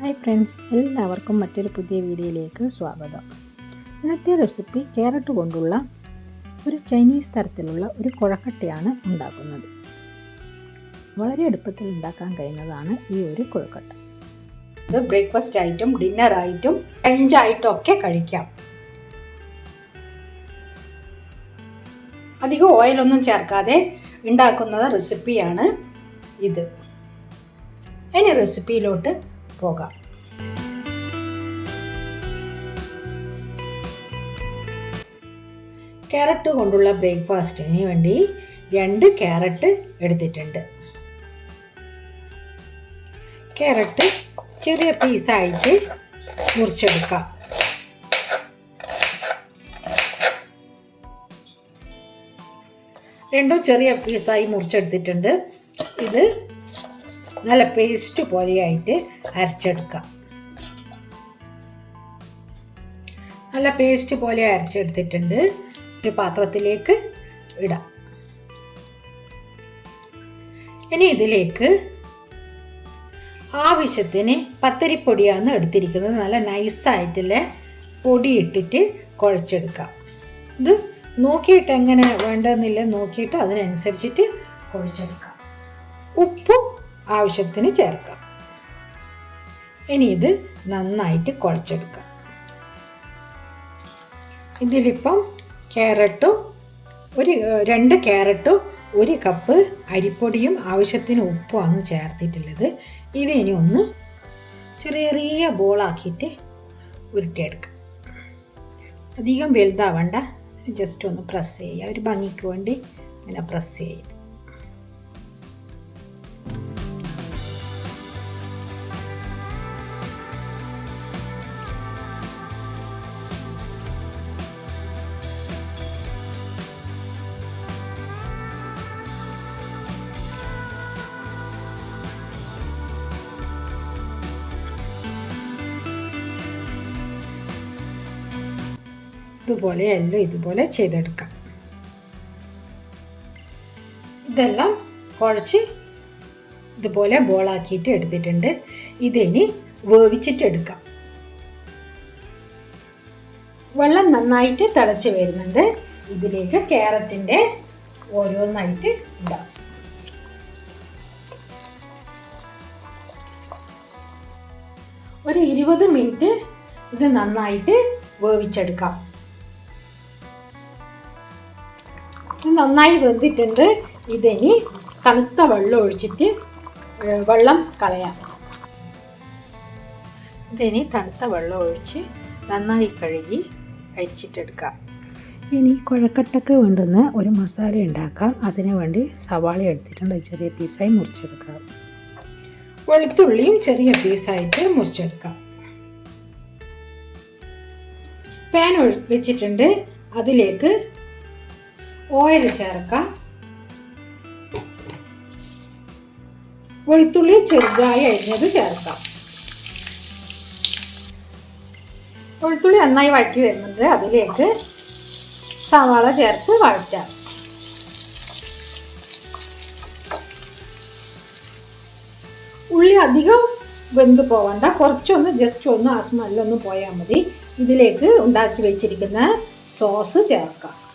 Hi friends എല്ലാവർക്കും മറ്റൊരു പുതിയ വീഡിയോയിലേക്ക് സ്വാഗതം. ഇന്നത്തെ റെസിപ്പി ക്യാരറ്റ് കൊണ്ടുള്ള ഒരു ചൈനീസ് തരത്തിലുള്ള ഒരു കുഴക്കട്ടയാണ് ഉണ്ടാക്കുന്നത്. വളരെ എളുപ്പത്തിൽ ഉണ്ടാക്കാൻ കഴിയുന്നതാണ് ഈ ഒരു കുഴക്കട്ട. ഇത് ബ്രേക്ക്ഫാസ്റ്റ് ആയിട്ടും ഡിന്നർ ആയിട്ടും ലഞ്ചായിട്ടും ഒക്കെ കഴിക്കാം. അധികം ഓയിലൊന്നും ചേർക്കാതെ ഉണ്ടാക്കുന്ന റെസിപ്പിയാണ് ഇത്. ഇനി റെസിപ്പിയിലോട്ട് പോകാം. ക്യാരറ്റ് കൊണ്ടുള്ള ബ്രേക്ക്ഫാസ്റ്റിന് വേണ്ടി രണ്ട് ക്യാരറ്റ് എടുത്തിട്ടുണ്ട്. ക്യാരറ്റ് ചെറിയ പീസായിട്ട് മുറിച്ചെടുക്കാം. രണ്ടും ചെറിയ പീസായി മുറിച്ചെടുത്തിട്ടുണ്ട്. ഇത് നല്ല പേസ്റ്റ് പോലെയായിട്ട് അരച്ചെടുക്കാം. നല്ല പേസ്റ്റ് പോലെ അരച്ചെടുത്തിട്ടുണ്ട്. ഒരു പാത്രത്തിലേക്ക് ഇടാം. ഇനി ഇതിലേക്ക് ആവശ്യത്തിന് പത്തരിപ്പൊടിയാണ് എടുത്തിരിക്കുന്നത്. നല്ല നൈസായിട്ടുള്ള പൊടി ഇട്ടിട്ട് കുഴച്ചെടുക്കാം. ഇത് നോക്കിയിട്ട് എങ്ങനെ വേണ്ടതെന്നില്ല നോക്കിയിട്ട് അതിനനുസരിച്ചിട്ട് കുഴച്ചെടുക്കാം. ഉപ്പും ആവശ്യത്തിന് ചേർക്കാം. ഇനി ഇത് നന്നായിട്ട് കുഴച്ചെടുക്കാം. ഇതിലിപ്പം ക്യാരറ്റും ഒരു രണ്ട് ക്യാരറ്റും ഒരു കപ്പ് അരിപ്പൊടിയും ആവശ്യത്തിന് ഉപ്പുമാണ് ചേർത്തിട്ടുള്ളത്. ഇത് ഇനി ഒന്ന് ചെറിയ ചെറിയ ബോളാക്കിയിട്ട് ഉരുട്ടിയെടുക്കാം. അധികം വലുതാവണ്ട. ജസ്റ്റ് ഒന്ന് പ്രസ് ചെയ്യുക. ഒരു ഭംഗിക്ക് വേണ്ടി ഇങ്ങനെ പ്രസ് ചെയ്യുക. ഇതുപോലെ എല്ലാം ഇതുപോലെ ചെയ്തെടുക്കാം. ഇതെല്ലാം കുഴച്ച് ഇതുപോലെ ബോളാക്കിയിട്ട് എടുത്തിട്ടുണ്ട്. ഇതിനി വേവിച്ചിട്ടെടുക്കാം വെള്ളം നന്നായിട്ട് തിളച്ച് വരുന്നുണ്ട്. ഇതിലേക്ക് ക്യാരറ്റിന്റെ ഓരോന്നായിട്ട് ഇടാം. ഒരു ഇരുപത് മിനിറ്റ് ഇത് നന്നായിട്ട് വേവിച്ചെടുക്കാം. നന്നായി വെന്തിട്ടുണ്ട്. ഇതിനി തണുത്ത വെള്ളം ഒഴിച്ചിട്ട് വെള്ളം കളയാം. ഇതിനി തണുത്ത വെള്ളം ഒഴിച്ച് നന്നായി കഴുകി അരിച്ചിട്ടെടുക്കാം. ഇനി കുഴക്കട്ടക്ക് വേണ്ടുന്ന ഒരു മസാല ഉണ്ടാക്കാം. അതിനു വേണ്ടി സവാള എടുത്തിട്ടുണ്ട്. ചെറിയ പീസായി മുറിച്ചെടുക്കാം. വെളുത്തുള്ളിയും ചെറിയ പീസായിട്ട് മുറിച്ചെടുക്കാം. പാൻ വെച്ചിട്ടുണ്ട്. അതിലേക്ക് ഓയിൽ ചേർക്കാം. വെളുത്തുള്ളി ചെറുതായി അരിഞ്ഞത് ചേർക്കാം. വെളുത്തുള്ളി നന്നായി വഴറ്റി വരുന്നുണ്ട്. അതിലേക്ക് സവാള ചേർത്ത് വഴറ്റാം. ഉള്ളി അധികം വെന്ത് പോവണ്ട. കുറച്ചൊന്ന് ജസ്റ്റ് ഒന്ന് ആ സ്മെല്ലൊന്ന് പോയാൽ മതി. ഇതിലേക്ക് ഉണ്ടാക്കി വെച്ചിരിക്കുന്ന സോസ് ചേർക്കാം.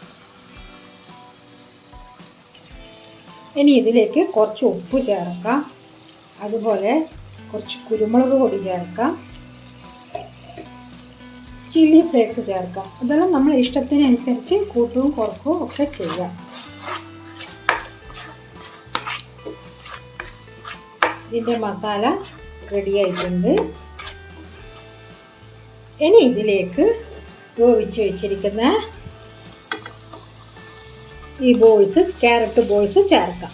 ഇനി ഇതിലേക്ക് കുറച്ച് ഉപ്പ് ചേർക്കാം. അതുപോലെ കുറച്ച് കുരുമുളക് പൊടി ചേർക്കാം. ചില്ലി ഫ്ലേക്സ് ചേർക്കാം. അതെല്ലാം നമ്മൾ ഇഷ്ടത്തിനനുസരിച്ച് കൂട്ടും കുറക്കും ഒക്കെ ചെയ്യാം. ഇതിന്റെ മസാല റെഡി ആയിട്ടുണ്ട്. ഇനി ഇതിലേക്ക് വേവിച്ച് വെച്ചിരിക്കുന്ന ഈ ബോൾസ് ക്യാരറ്റ് ബോൾസ് ചേർക്കാം.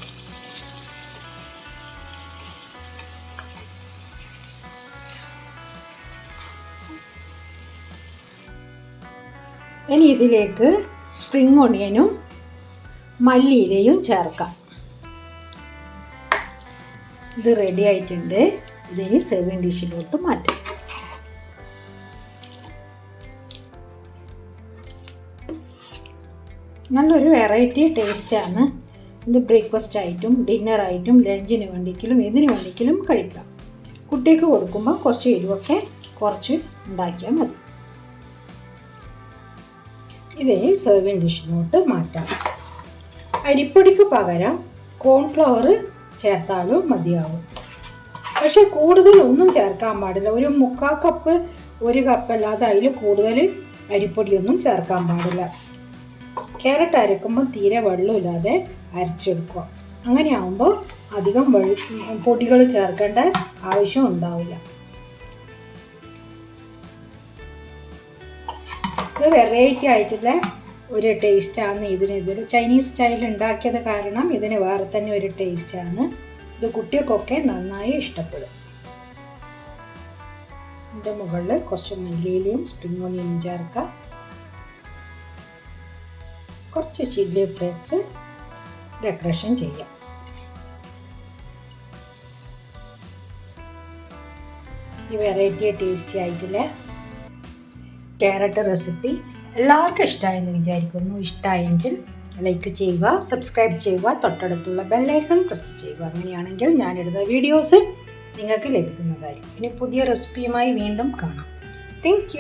ഇനി ഇതിലേക്ക് സ്പ്രിംഗ് ഒണിയനും മല്ലിയിലയും ചേർക്കാം. ഇത് റെഡി ആയിട്ടുണ്ട്. ഇതിനി സെർവിങ് ഡിഷിലോട്ട് മാറ്റാം. നല്ലൊരു വെറൈറ്റി ടേസ്റ്റാണ് ഇത് ബ്രേക്ക്ഫാസ്റ്റ് ആയിട്ടും ഡിന്നർ ആയിട്ടും ലഞ്ചിന് വേണ്ടിക്കലും എന്തിനു വേണ്ടിക്കലും കഴിക്കാം. കുട്ടിക്ക് കൊടുക്കുമ്പോൾ കുറച്ച് എരിവൊക്കെ കുറച്ച് ഉണ്ടാക്കിയാൽ മതി. ഇതിനെ സെർവിങ് ഡിഷിലോട്ട് മാറ്റാം. അരിപ്പൊടിക്ക് പകരം കോൺഫ്ലവർ ചേർത്താലും മതിയാവും. പക്ഷേ കൂടുതൽ ഒന്നും ചേർക്കാൻ പാടില്ല. ഒരു മുക്കാൽ കപ്പ് ഒരു കപ്പല്ലാതെ അതിൽ കൂടുതൽ അരിപ്പൊടിയൊന്നും ചേർക്കാൻ പാടില്ല. ക്യാരറ്റ് അരക്കുമ്പോൾ തീരെ വെള്ളമില്ലാതെ അരച്ചെടുക്കുക. അങ്ങനെ ആകുമ്പോൾ അധികം പൊടികൾ ചേർക്കേണ്ട ആവശ്യം ഉണ്ടാവില്ല. ഇത് വെറൈറ്റി ആയിട്ടുള്ള ഒരു ടേസ്റ്റാണ് ഇതിനെതിൽ ചൈനീസ് സ്റ്റൈൽ ഉണ്ടാക്കിയത് കാരണം ഇതിന് വേറെ തന്നെ ഒരു ടേസ്റ്റാണ് ഇത് കുട്ടികൾക്കൊക്കെ നന്നായി ഇഷ്ടപ്പെടും. ഇതിന്റെ മുകളിൽ കുറച്ച് മല്ലിയിലയും സ്പ്രിംഗ് ഓണിയനും ചേർക്കാം കുറച്ച് ചില്ലി ഫ്ലേക്സ് ഡെക്കറേഷൻ ചെയ്യാം. ഈ വെറൈറ്റി ടേസ്റ്റി ആയിട്ടുള്ള ക്യാരറ്റ് റെസിപ്പി എല്ലാവർക്കും ഇഷ്ടമായെന്ന് വിചാരിക്കുന്നു. ഇഷ്ടമായെങ്കിൽ ലൈക്ക് ചെയ്യുക സബ്സ്ക്രൈബ് ചെയ്യുക തൊട്ടടുത്തുള്ള ബെല്ലൈക്കൺ പ്രസ് ചെയ്യുക. അങ്ങനെയാണെങ്കിൽ ഞാനിടുന്ന വീഡിയോസ് നിങ്ങൾക്ക് ലഭിക്കുന്നതായിരിക്കും. ഇനി പുതിയ റെസിപ്പിയുമായി വീണ്ടും കാണാം. താങ്ക്